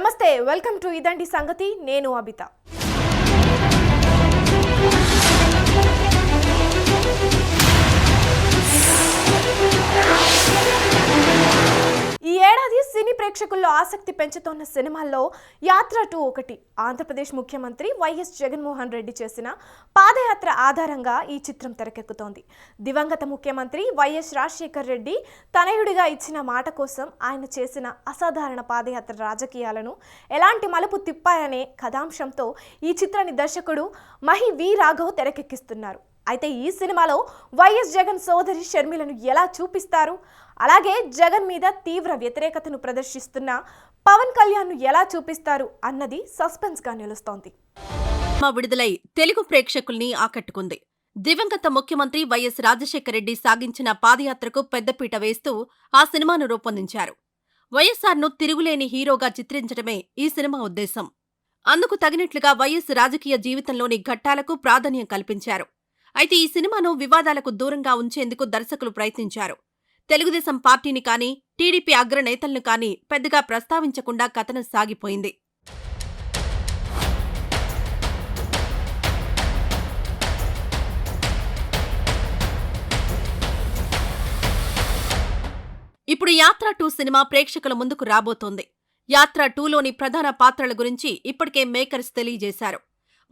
నమస్తే welcome to ఇదండి సంగతి నేను అబిత. ప్రేక్షకుల్లో ఆసక్తి పెంచుతోన్న సినిమాల్లో యాత్ర టూ ఒకటి. ఆంధ్రప్రదేశ్ ముఖ్యమంత్రి వైఎస్ జగన్మోహన్ రెడ్డి చేసిన పాదయాత్ర ఆధారంగా ఈ చిత్రం తెరకెక్కుతోంది. దివంగత ముఖ్యమంత్రి వైఎస్ రాజశేఖర్ రెడ్డి తనయుడిగా ఇచ్చిన మాట కోసం ఆయన చేసిన అసాధారణ పాదయాత్ర రాజకీయాలను ఎలాంటి మలుపు తిప్పాయనే కథాంశంతో ఈ చిత్రాన్ని దర్శకుడు మహి వి రాఘవ్ తెరకెక్కిస్తున్నారు. అయితే ఈ సినిమాలో వైఎస్ జగన్ సోదరి షర్మిలను ఎలా చూపిస్తారు? అలాగే జగన్ మీద తీవ్ర వ్యతిరేకతను ప్రదర్శిస్తున్న పవన్ కళ్యాణ్ను ఎలా చూపిస్తారు అన్నది సస్పెన్స్గా నిలుస్తోంది. మా విడుదలై తెలుగు ప్రేక్షకుల్ని ఆకట్టుకుంది. దివంగత ముఖ్యమంత్రి వైఎస్ రాజశేఖర రెడ్డి సాగించిన పాదయాత్రకు పెద్దపీట వేస్తూ ఆ సినిమాను రూపొందించారు. వైఎస్ఆర్ను తిరుగులేని హీరోగా చిత్రించడమే ఈ సినిమా ఉద్దేశం. అందుకు తగినట్లుగా వైఎస్ రాజకీయ జీవితంలోని ఘట్టాలకు ప్రాధాన్యం కల్పించారు. అయితే ఈ సినిమాను వివాదాలకు దూరంగా ఉంచేందుకు దర్శకులు ప్రయత్నించారు. తెలుగుదేశం పార్టీని కానీ టీడీపీ అగ్రనేతలను కానీ పెద్దగా ప్రస్తావించకుండా కథనం సాగిపోయింది. ఇప్పుడు యాత్ర టూ సినిమా ప్రేక్షకుల ముందుకు రాబోతోంది. యాత్ర టూలోని ప్రధాన పాత్రల గురించి ఇప్పటికే మేకర్స్ తెలియజేశారు.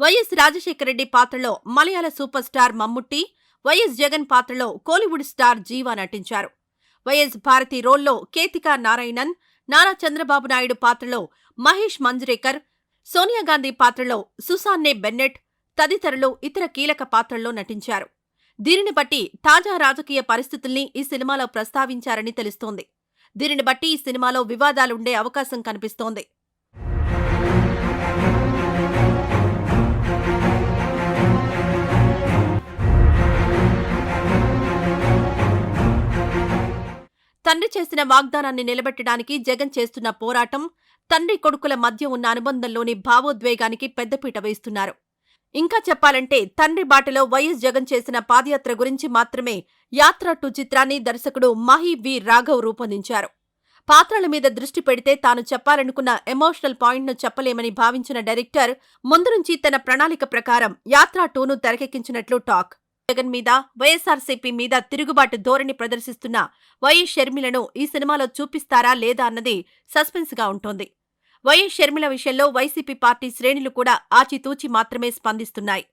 వైఎస్ రాజశేఖరరెడ్డి పాత్రలో Malayala super star Mammootty YS Jagan పాత్రలో కోలీవుడ్ స్టార్ జీవా నటించారు. వైఎస్ భారతి రోల్లో కేతికా నారాయణన్ నారా చంద్రబాబు నాయుడు పాత్రలో మహేష్ మంజ్రేకర్ సోనియా గాంధీ పాత్రలో సుసాన్నే బెన్నెట్ తదితరులు ఇతర కీలక పాత్రల్లో నటించారు. దీనిని బట్టి తాజా రాజకీయ పరిస్థితుల్ని ఈ సినిమాలో ప్రస్తావించారని తెలుస్తోంది. దీనిని బట్టి ఈ సినిమాలో వివాదాలుండే అవకాశం కనిపిస్తోంది. తండ్రి చేసిన వాగ్దానాన్ని నిలబెట్టడానికి జగన్ చేస్తున్న పోరాటం తండ్రి కొడుకుల మధ్య ఉన్న అనుబంధంలోని భావోద్వేగానికి పెద్దపీట వేస్తున్నారు. ఇంకా చెప్పాలంటే తండ్రి బాటలో వైఎస్ జగన్ చేసిన పాదయాత్ర గురించి మాత్రమే యాత్ర టూ చిత్రాన్ని దర్శకుడు మహి వి రాఘవ్ రూపొందించారు. పాత్రల మీద దృష్టి పెడితే తాను చెప్పాలనుకున్న ఎమోషనల్ పాయింట్ను చెప్పలేమని భావించిన డైరెక్టర్ ముందు నుంచి తన ప్రణాళిక ప్రకారం యాత్ర టూను తెరకెక్కించినట్లు టాక్. జగన్ మీద వైఎస్ఆర్సీపీ మీద తిరుగుబాటు ధోరణి ప్రదర్శిస్తున్న వైఎస్ షర్మిలను ఈ సినిమాలో చూపిస్తారా లేదా అన్నది సస్పెన్స్గా ఉంటోంది వైఎస్ షర్మిల విషయంలో వైసీపీ పార్టీ శ్రేణులు కూడా ఆచితూచి మాత్రమే స్పందిస్తున్నాయి.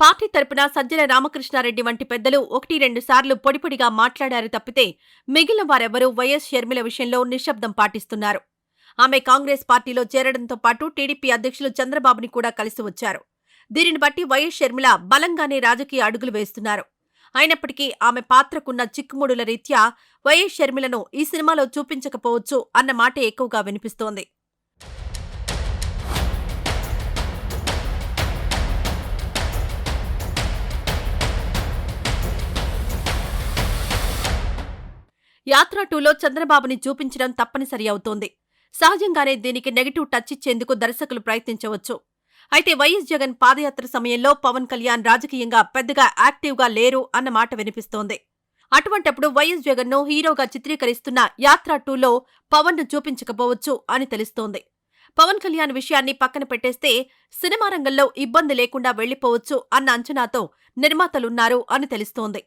పార్టీ తరపున సజ్జల రామకృష్ణారెడ్డి వంటి పెద్దలు ఒకటి రెండు సార్లు పొడిపొడిగా మాట్లాడారు తప్పితే మిగిలిన వారెవరూ వైఎస్ షర్మిల విషయంలో నిశ్శబ్దం పాటిస్తున్నారు. ఆమె కాంగ్రెస్ పార్టీలో చేరడంతో పాటు టీడీపీ అధ్యక్షులు చంద్రబాబుని కూడా కలిసి వచ్చారు. దీనిని బట్టి వైఎస్ షర్మిల బలంగానే రాజకీయ అడుగులు వేస్తున్నారు. అయినప్పటికీ ఆమె పాత్రకున్న చిక్కుముడుల రీత్యా వైఎస్ షర్మిలను ఈ సినిమాలో చూపించకపోవచ్చు అన్న మాట ఎక్కువగా వినిపిస్తోంది. యాత్ర టూలో చంద్రబాబుని చూపించడం తప్పనిసరి అవుతోంది. సహజంగానే దీనికి నెగటివ్ టచ్ ఇచ్చేందుకు దర్శకులు ప్రయత్నించవచ్చు. అయితే వైఎస్ జగన్ పాదయాత్ర సమయంలో పవన్ కళ్యాణ్ రాజకీయంగా పెద్దగా యాక్టివ్గా లేరు అన్న మాట వినిపిస్తోంది. అటువంటప్పుడు వైఎస్ జగన్ను హీరోగా చిత్రీకరిస్తున్న యాత్ర టూలో పవన్ను చూపించకపోవచ్చు అని తెలుస్తోంది. పవన్ కళ్యాణ్ విషయాన్ని పక్కన పెట్టేస్తే సినిమా రంగంలో ఇబ్బంది లేకుండా వెళ్ళిపోవచ్చు అన్న అంచనాతో నిర్మాతలున్నారు అని తెలుస్తోంది.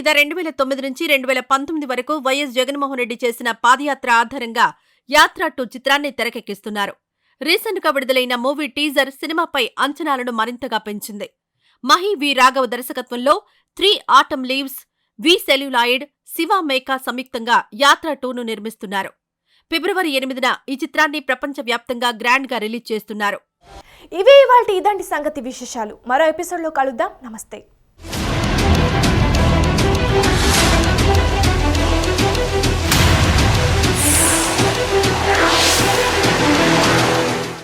మీద రెండు వేల తొమ్మిది నుంచి రెండు వేల పంతొమ్మిది వరకు వైఎస్ జగన్మోహన్ రెడ్డి చేసిన పాదయాత్ర ఆధారంగా యాత్ర టూ చిత్రాన్ని తెరకెక్కిస్తున్నారు. రీసెంట్గా విడుదలైన మూవీ టీజర్ సినిమాపై అంచనాలను మరింతగా పెంచింది. మహి వి రాఘవ్ దర్శకత్వంలో three autumn leaves V celluloid Siva Meka సంయుక్తంగా యాత్ర టూను నిర్మిస్తున్నారు. ఫిబ్రవరి ఎనిమిదిన ఈ చిత్రాన్ని ప్రపంచవ్యాప్తంగా గ్రాండ్గా రిలీజ్ చేస్తున్నారు. ఇవే ఇవాళ ఇదంటి సంగతి విశేషాలు. మరో ఎపిసోడ్లో కలుద్దాం. నమస్తే.